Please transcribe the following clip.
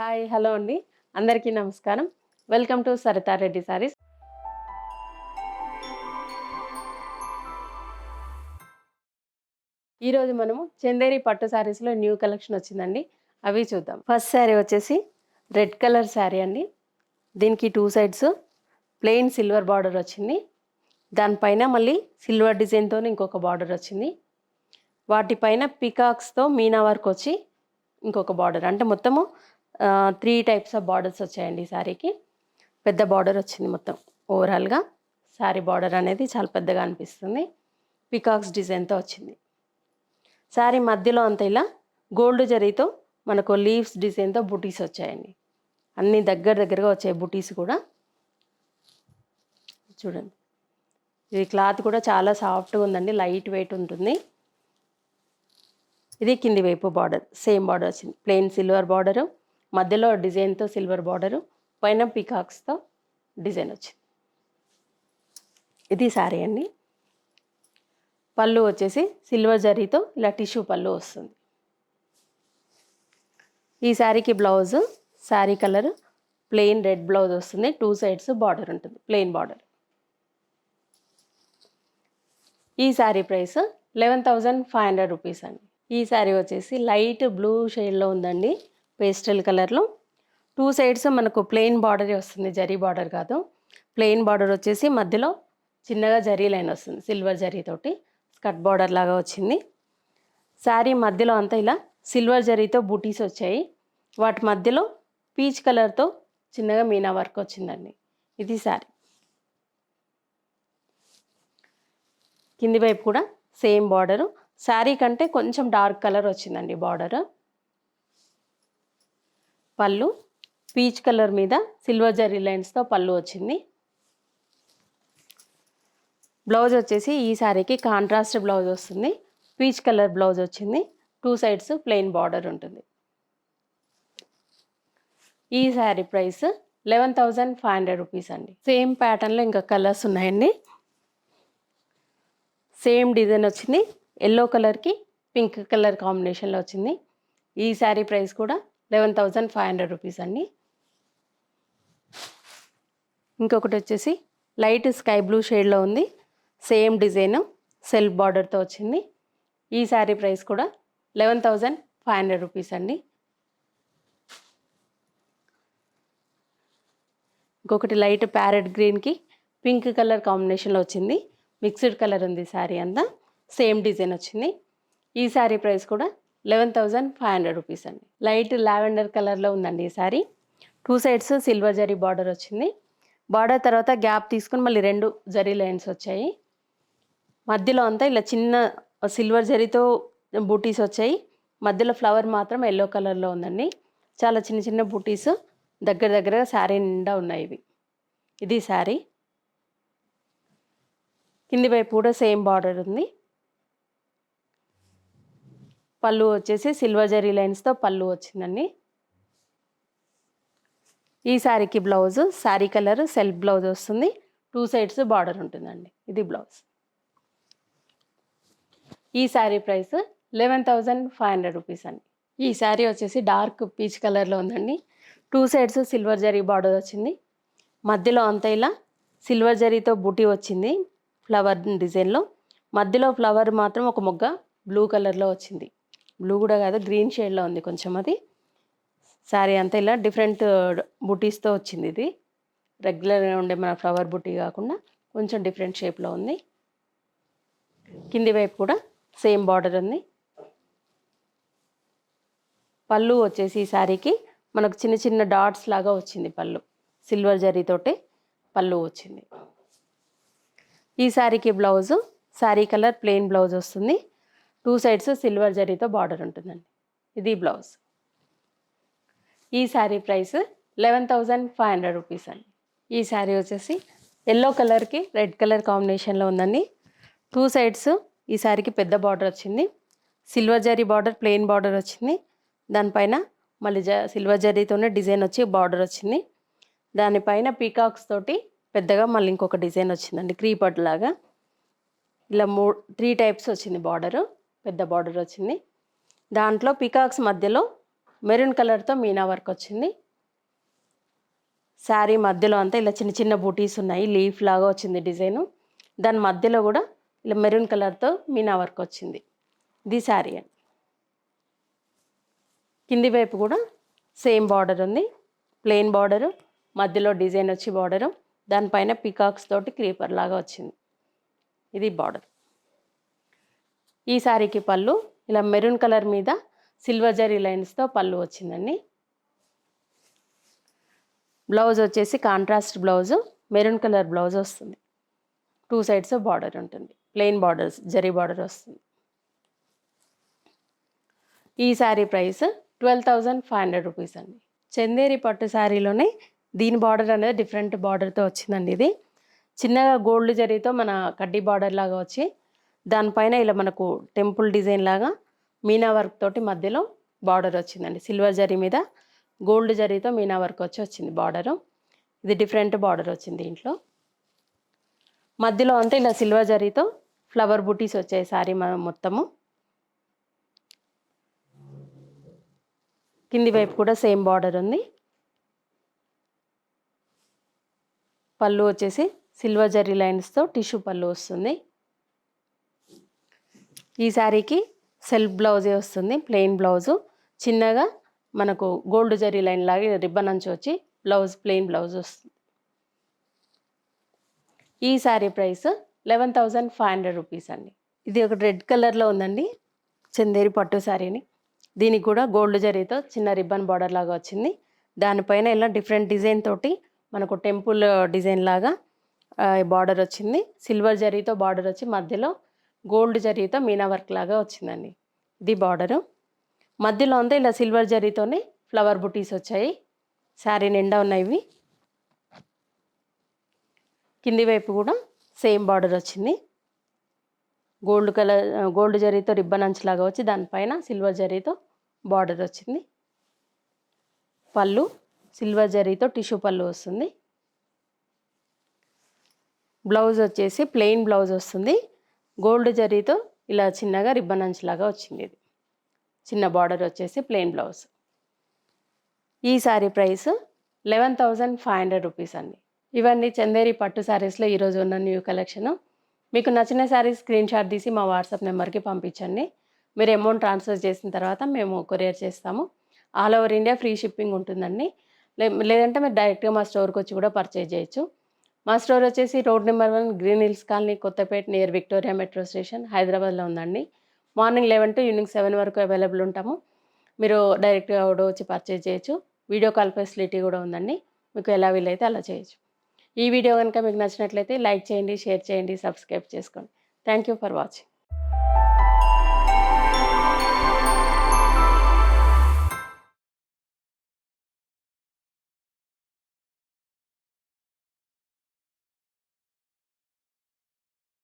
Hi hello అండి. అందరికీ నమస్కారం. Welcome to Saritha Reddy sarees. ఈరోజు మనము చందేరి పట్టు శారీస్లో న్యూ కలెక్షన్ వచ్చిందండి. అవి చూద్దాం. ఫస్ట్ శారీ వచ్చేసి రెడ్ కలర్ శారీ అండి. దీనికి two sides plain silver border వచ్చింది. దానిపైన మళ్ళీ సిల్వర్ డిజైన్తో ఇంకొక బార్డర్ వచ్చింది. వాటిపైన పికాక్స్తో మీనా వర్క్ వచ్చి ఇంకొక బార్డర్. అంటే మొత్తము త్రీ టైప్స్ ఆఫ్ బార్డర్స్ వచ్చాయండి ఈ శారీకి పెద్ద బార్డర్ వచ్చింది మొత్తం. ఓవరాల్గా శారీ బార్డర్ అనేది చాలా పెద్దగా అనిపిస్తుంది. పికాక్స్ డిజైన్తో వచ్చింది. శారీ మధ్యలో అంత ఇలా గోల్డ్ జరీతో మనకు లీవ్స్ డిజైన్తో బుటీస్ వచ్చాయండి. అన్నీ దగ్గర దగ్గరగా వచ్చాయి బుటీస్ కూడా. చూడండి. ఇది క్లాత్ కూడా చాలా సాఫ్ట్గా ఉందండి లైట్ వెయిట్ ఉంటుంది. ఇది కింది వైపు బార్డర్ సేమ్ బార్డర్ వచ్చింది. ప్లెయిన్ సిల్వర్ బార్డరు మధ్యలో డిజైన్తో సిల్వర్ బార్డరు పైన పీకాక్స్తో డిజైన్ వచ్చింది. ఇది శారీ అండి. పళ్ళు వచ్చేసి సిల్వర్ జరీతో ఇలా టిష్యూ పళ్ళు వస్తుంది. ఈ శారీకి blouse saree colour plain red blouse వస్తుంది. టూ సైడ్స్ బార్డర్ ఉంటుంది ప్లెయిన్ బార్డర్. ఈ saree price eleven thousand five hundred rupees అండి. ఈ శారీ వచ్చేసి లైట్ బ్లూ షేడ్లో ఉందండి. పేస్టల్ కలర్లో. టూ సైడ్స్ మనకు ప్లెయిన్ బార్డర్ వస్తుంది జరీ బార్డర్ కాదు. ప్లెయిన్ బార్డర్ వచ్చేసి మధ్యలో చిన్నగా జరీ లైన్ వస్తుంది సిల్వర్ జరీతోటి స్కట్ బార్డర్ లాగా వచ్చింది. శారీ మధ్యలో అంతా ఇలా సిల్వర్ జరీతో బూటీస్ వచ్చాయి. వాటి మధ్యలో పీచ్ కలర్తో చిన్నగా మీనా వర్క్ వచ్చిందండి. ఇది శారీ. కింది వైపు కూడా సేమ్ బార్డరు. శారీ కంటే కొంచెం డార్క్ కలర్ వచ్చిందండి బార్డర్. పళ్ళు పీచ్ కలర్ మీద సిల్వర్ జరీ లైన్స్తో పళ్ళు వచ్చింది. బ్లౌజ్ వచ్చేసి ఈ శారీకి కాంట్రాస్ట్ బ్లౌజ్ వస్తుంది. పీచ్ కలర్ బ్లౌజ్ వచ్చింది. టూ సైడ్స్ ప్లెయిన్ బార్డర్ ఉంటుంది. ఈ saree price eleven thousand five hundred rupees అండి. సేమ్ ప్యాటర్న్లో ఇంకా కలర్స్ ఉన్నాయండి. సేమ్ డిజైన్ వచ్చింది. ఎల్లో కలర్కి పింక్ కలర్ కాంబినేషన్లో వచ్చింది. ఈ శారీ ప్రైస్ కూడా eleven thousand five hundred rupees అండి. ఇంకొకటి వచ్చేసి లైట్ స్కై బ్లూ షేడ్లో ఉంది. సేమ్ డిజైన్ సెల్ఫ్ బార్డర్తో వచ్చింది. ఈ శారీ ప్రైస్ కూడా eleven thousand five hundred rupees అండి. ఇంకొకటి లైట్ ప్యారెట్ గ్రీన్కి పింక్ కలర్ కాంబినేషన్లో వచ్చింది. మిక్స్డ్ కలర్ ఉంది శారీ అంతా. సేమ్ డిజైన్ వచ్చింది. ఈ శారీ ప్రైస్ కూడా eleven thousand five hundred rupees అండి. లైట్ లావెండర్ కలర్లో ఉందండి ఈ saree. Two sides silver zari border వచ్చింది. బార్డర్ తర్వాత గ్యాప్ తీసుకుని మళ్ళీ రెండు జరీ లైన్స్ వచ్చాయి. మధ్యలో అంతా ఇలా చిన్న సిల్వర్ జరీతో బూటీస్ వచ్చాయి. మధ్యలో ఫ్లవర్ మాత్రం ఎల్లో కలర్లో ఉందండి. చాలా చిన్న చిన్న బూటీస్ దగ్గర దగ్గరగా శారీ నిండా ఉన్నాయి ఇవి. ఇది శారీ కింది వైపు కూడా సేమ్ బార్డర్ ఉంది. పళ్ళు వచ్చేసి సిల్వర్ జరీ లైన్స్తో పళ్ళు వచ్చిందండి. ఈ శారీకి blouse saree colour self blouse వస్తుంది. టూ సైడ్స్ బార్డర్ ఉంటుందండి. ఇది బ్లౌజ్ ఈ saree price eleven thousand five hundred rupees అండి. ఈ శారీ వచ్చేసి డార్క్ పీచ్ కలర్లో ఉందండి. Two sides silver zari border వచ్చింది. మధ్యలో అంతా ఇలా సిల్వర్ జరీతో బూటీ వచ్చింది. ఫ్లవర్ డిజైన్లో మధ్యలో ఫ్లవర్ మాత్రం ఒక మొగ్గ బ్లూ కలర్లో వచ్చింది. బ్లూ కూడా కాదు గ్రీన్ షేడ్లో ఉంది కొంచెం అది. శారీ అంతా ఇలా డిఫరెంట్ బుటీస్తో uh, వచ్చింది ఇది. రెగ్యులర్గా ఉండే మన ఫ్లవర్ బుటీ కాకుండా కొంచెం డిఫరెంట్ షేప్లో ఉంది. కింది వైపు కూడా సేమ్ బార్డర్ ఉంది. పళ్ళు వచ్చేసి ఈ శారీకి మనకు చిన్న చిన్న డాట్స్ లాగా వచ్చింది పళ్ళు. సిల్వర్ జరీతోటి పళ్ళు వచ్చింది. ఈ శారీకి blouse saree colour plain blouse వస్తుంది. టూ సైడ్స్ సిల్వర్ జరీతో బార్డర్ ఉంటుందండి. ఇది బ్లౌజ్. ఈ saree price eleven thousand five hundred rupees అండి. ఈ శారీ వచ్చేసి ఎల్లో కలర్కి రెడ్ కలర్ కాంబినేషన్లో ఉందండి. టూ సైడ్స్ ఈ శారీకి పెద్ద బార్డర్ వచ్చింది. Silver zari border plain border వచ్చింది. దానిపైన మళ్ళీ జ సిల్వర్ జరీతోనే డిజైన్ వచ్చి బార్డర్ వచ్చింది. దానిపైన పీకాక్స్ తోటి పెద్దగా మళ్ళీ ఇంకొక డిజైన్ వచ్చిందండి. క్రీపట్ లాగా. ఇలా మూ త్రీ టైప్స్ వచ్చింది బార్డరు. పెద్ద బార్డర్ వచ్చింది. దాంట్లో పీకాక్స్ మధ్యలో మెరూన్ కలర్తో మీనా వర్క్ వచ్చింది. శారీ మధ్యలో అంతా ఇలా చిన్న చిన్న బూటీస్ ఉన్నాయి. లీఫ్ లాగా వచ్చింది డిజైను దాని మధ్యలో కూడా ఇలా మెరూన్ కలర్తో మీనా వర్క్ వచ్చింది. ఇది శారీ అండి. కింది వైపు కూడా సేమ్ బార్డర్ ఉంది. ప్లెయిన్ బార్డరు మధ్యలో డిజైన్ వచ్చి బార్డరు దానిపైన పికాక్స్ తోటి క్రీపర్ లాగా వచ్చింది. ఇది బార్డర్ ఈ శారీకి పళ్ళు ఇలా మెరూన్ కలర్ మీద సిల్వర్ జరీ లైన్స్తో పళ్ళు వచ్చిందండి. బ్లౌజ్ వచ్చేసి contrast blouse maroon colour blouse వస్తుంది. టూ సైడ్స్ బార్డర్ ఉంటుంది. ప్లెయిన్ బార్డర్స్ జరీ బార్డర్ వస్తుంది. ఈ sari price twelve thousand five hundred rupees అండి. చందేరి పట్టు శారీలోనే దీని బార్డర్ అనేది డిఫరెంట్ బార్డర్తో వచ్చిందండి ఇది. చిన్నగా గోల్డ్ జరీతో మన కడ్డీ బార్డర్ లాగా వచ్చి దానిపైన ఇలా మనకు టెంపుల్ డిజైన్ లాగా మీనా వర్క్ తోటి మధ్యలో బార్డర్ వచ్చిందండి. సిల్వర్ జరీ మీద గోల్డ్ జరీతో మీనా వర్క్ వచ్చి వచ్చింది బార్డరు. ఇది డిఫరెంట్ బార్డర్ వచ్చింది దీంట్లో. మధ్యలో అంతా ఇలా సిల్వర్ జరీతో ఫ్లవర్ బుటీస్ వచ్చాయి సారీ మొత్తము. కింది వైపు కూడా సేమ్ బార్డర్ ఉంది. పళ్ళు వచ్చేసి సిల్వర్ జరీ లైన్స్తో టిష్యూ పళ్ళు వస్తుంది. ఈ శారీకి సెల్ఫ్ బ్లౌజే వస్తుంది ప్లెయిన్ బ్లౌజు. చిన్నగా మనకు గోల్డ్ జరీ లైన్ లాగే రిబ్బన్ అంచు వచ్చి బ్లౌజ్ ప్లెయిన్ బ్లౌజ్ వస్తుంది. ఈ sari price eleven thousand five hundred rupees అండి. ఇది ఒక రెడ్ కలర్లో ఉందండి చందేరి పట్టు శారీని. దీనికి కూడా గోల్డ్ జరీతో చిన్న రిబ్బన్ బార్డర్ లాగా వచ్చింది. దానిపైన ఇలా డిఫరెంట్ డిజైన్ తోటి మనకు టెంపుల్ డిజైన్ లాగా బార్డర్ వచ్చింది. సిల్వర్ జరీతో బార్డర్ వచ్చి మధ్యలో గోల్డ్ జరీతో మీనా వర్క్ లాగా వచ్చిందండి. ఇది బార్డరు. మధ్యలో అంతా ఇలా సిల్వర్ జరీతోనే ఫ్లవర్ బుటీస్ వచ్చాయి. శారీ నిండా ఉన్నాయి ఇవి. కింది వైపు కూడా సేమ్ బార్డర్ వచ్చింది. గోల్డ్ కలర్ గోల్డ్ జరీతో రిబ్బన్ అంచులాగా వచ్చి దానిపైన సిల్వర్ జరీతో బార్డర్ వచ్చింది. పళ్ళు సిల్వర్ జరీతో టిష్యూ పళ్ళు వస్తుంది. బ్లౌజ్ వచ్చేసి ప్లెయిన్ బ్లౌజ్ వస్తుంది. గోల్డ్ జరీతో ఇలా చిన్నగా రిబ్బన్ అంచులాగా వచ్చింది ఇది. చిన్న బార్డర్ వచ్చేసి ప్లెయిన్ బ్లౌజ్. ఈ sari price eleven thousand five hundred rupees అండి. ఇవన్నీ చందేరి పట్టు శారీస్లో ఈరోజు ఉన్న న్యూ కలెక్షన్. మీకు నచ్చిన శారీస్ స్క్రీన్ షాట్ తీసి మా వాట్సాప్ నెంబర్కి పంపించండి. మీరు అమౌంట్ ట్రాన్స్ఫర్ చేసిన తర్వాత మేము కొరియర్ చేస్తాము. All over India free shipping ఉంటుందండి. లేదంటే మీరు డైరెక్ట్గా మా స్టోర్కి వచ్చి కూడా పర్చేజ్ చేయొచ్చు. మా స్టోర్ వచ్చేసి road number one Green Hills colony Kothapet near Victoria metro station హైదరాబాద్లో ఉందండి. Morning eleven to evening seven వరకు అవైలబుల్ ఉంటాము. మీరు డైరెక్ట్గా కూడా వచ్చి పర్చేజ్ చేయొచ్చు. వీడియో కాల్ ఫెసిలిటీ కూడా ఉందండి. మీకు ఎలా వీలైతే అలా చేయొచ్చు. ఈ వీడియో కనుక మీకు నచ్చినట్లయితే లైక్ చేయండి షేర్ చేయండి సబ్స్క్రైబ్ చేసుకోండి. Thank you for watching.